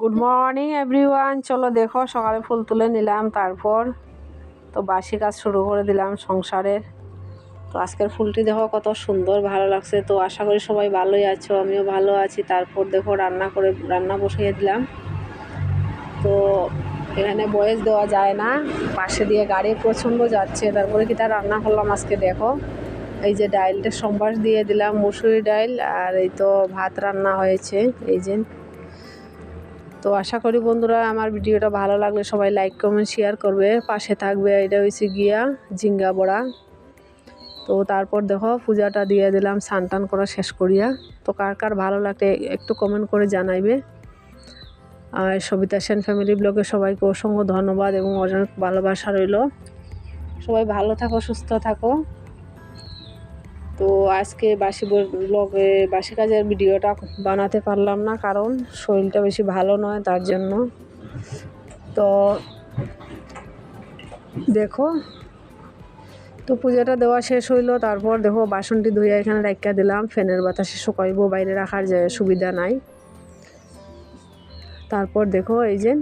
Good morning everyone চলো দেখো, সকালে ফুল তুলে নিলাম, তারপর তো বাসি কাজ শুরু করে দিলাম সংসারের। তো আজকের ফুলটি দেখো, কত সুন্দর, ভালো লাগছে। তো আশা করি সবাই ভালোই আছো, আমিও ভালো আছি। তারপর দেখো, রান্না করে, রান্না বসিয়ে দিলাম। তো এখানে বয়স দেওয়া যায় না, পাশে দিয়ে গাড়ি প্রচণ্ড যাচ্ছে। তারপরে কি তার রান্না করলাম আজকে দেখো। এই যে ডাইলটা সম্বাস দিয়ে দিলাম মুসুরি ডাইল, আর এই তো ভাত রান্না হয়েছে। এই যে তো আশা করি বন্ধুরা আমার ভিডিওটা ভালো লাগলে সবাই লাইক কমেন্ট শেয়ার করবে। পাশে থাকবে, এটা হয়েছে গিয়া ঝিঙ্গা বড়া। তো তারপর দেখো, পূজাটা দিয়ে দিলাম স্নান টান করা শেষ করিয়া। তো কার কার ভালো লাগে একটু কমেন্ট করে জানাইবে। আর সবিতা সেন ফ্যামিলি ব্লগে সবাইকে অসংখ্য ধন্যবাদ এবং অনেক ভালোবাসা রইল। সবাই ভালো থাকো, সুস্থ থাকো। তো আজকে বাসি ব্লগে বাসি কাজের ভিডিওটা বানাতে পারলাম না, কারণ শরীরটা বেশি ভালো নয় তার জন্য। তো দেখো, তো পূজাটা দেওয়া শেষ হইল, তারপর দেখো বাসনটি ধুয়ে এখানে রাখা দিলাম। ফ্যানের বাতাসে শুকাইব, বাইরে রাখার যে সুবিধা নাই। তারপর দেখো এই যে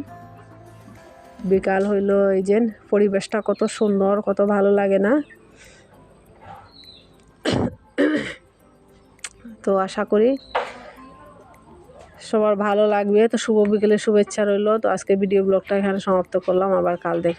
বিকাল হইল, এই যে পরিবেশটা কত সুন্দর, কত ভালো লাগে না। তো আশা করি সবার ভালো লাগবে। তো শুভ বিকেলে শুভেচ্ছা রইল। তো আজকে ভিডিও ব্লগটা এখানে সমাপ্ত করলাম। আবার কাল দেখা